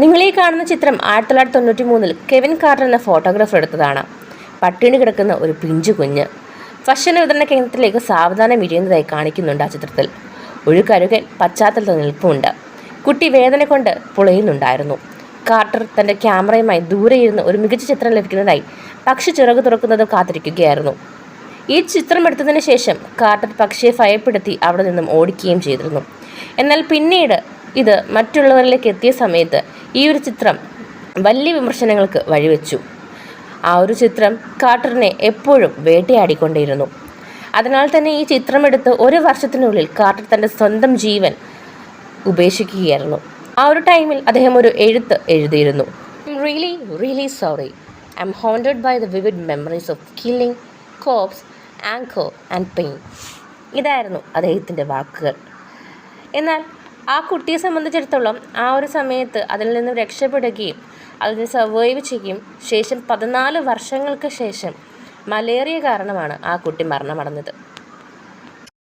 നിങ്ങൾ ഈ കാണുന്ന ചിത്രം ആയിരത്തി തൊള്ളായിരത്തി തൊണ്ണൂറ്റി മൂന്നിൽ കെവിൻ കാർട്ടർ എന്ന ഫോട്ടോഗ്രാഫർ എടുത്തതാണ്. പട്ടിണി കിടക്കുന്ന ഒരു പിഞ്ചു കുഞ്ഞ്. ഭക്ഷണ വിതരണ കേന്ദ്രത്തിലേക്ക് സാവധാനം ഇഴയുന്നതായി കാണിക്കുന്നുണ്ട് ആ ചിത്രത്തിൽ. ഒരു കരുകൻ പശ്ചാത്തലത്തിൽ നിൽപ്പുണ്ട്. കുട്ടി വേദന കൊണ്ട് പുളയുന്നുണ്ടായിരുന്നു. കാർട്ടർ തന്റെ ക്യാമറയുമായി ദൂരെ ഇരുന്ന് ഒരു മികച്ച ചിത്രം ലഭിക്കുന്നതായി പക്ഷി ചിറക് തുറക്കുന്നത് കാത്തിരിക്കുകയായിരുന്നു. ഈ ചിത്രം എടുത്തതിന് ശേഷം കാർട്ടർ പക്ഷിയെ ഭയപ്പെടുത്തി അവിടെ നിന്നും ഓടിക്കുകയും ചെയ്തിരുന്നു. എന്നാൽ പിന്നീട് ഇത് മറ്റുള്ളവരിലേക്ക് എത്തിയ സമയത്ത് ഈ ഒരു ചിത്രം വലിയ വിമർശനങ്ങൾക്ക് വഴിവെച്ചു. ആ ഒരു ചിത്രം കാർട്ടറിനെ എപ്പോഴും വേട്ടയാടിക്കൊണ്ടേയിരുന്നു. അതിനാൽ തന്നെ ഈ ചിത്രമെടുത്ത് ഒരു വർഷത്തിനുള്ളിൽ കാർട്ടർ തന്റെ സ്വന്തം ജീവൻ ഉപേക്ഷിക്കുകയായിരുന്നു. ആ ഒരു ടൈമിൽ അദ്ദേഹം ഒരു എഴുത്ത് എഴുതിയിരുന്നു. Really really sorry I'm haunted by the vivid memories of killing corpse ആങ്കോ and pain ഇതായിരുന്നു അദ്ദേഹത്തിന്റെ വാക്കുകൾ. എന്നാൽ ആ കുട്ടിയെ സംബന്ധിച്ചിടത്തോളം ആ ഒരു സമയത്ത് അതിൽ നിന്ന് രക്ഷപ്പെടുകയും അതിനെ സർവൈവ് ചെയ്യുകയും ശേഷം പതിനാല് വർഷങ്ങൾക്ക് ശേഷം മലേറിയ കാരണമാണ് ആ കുട്ടി മരണമടഞ്ഞത്.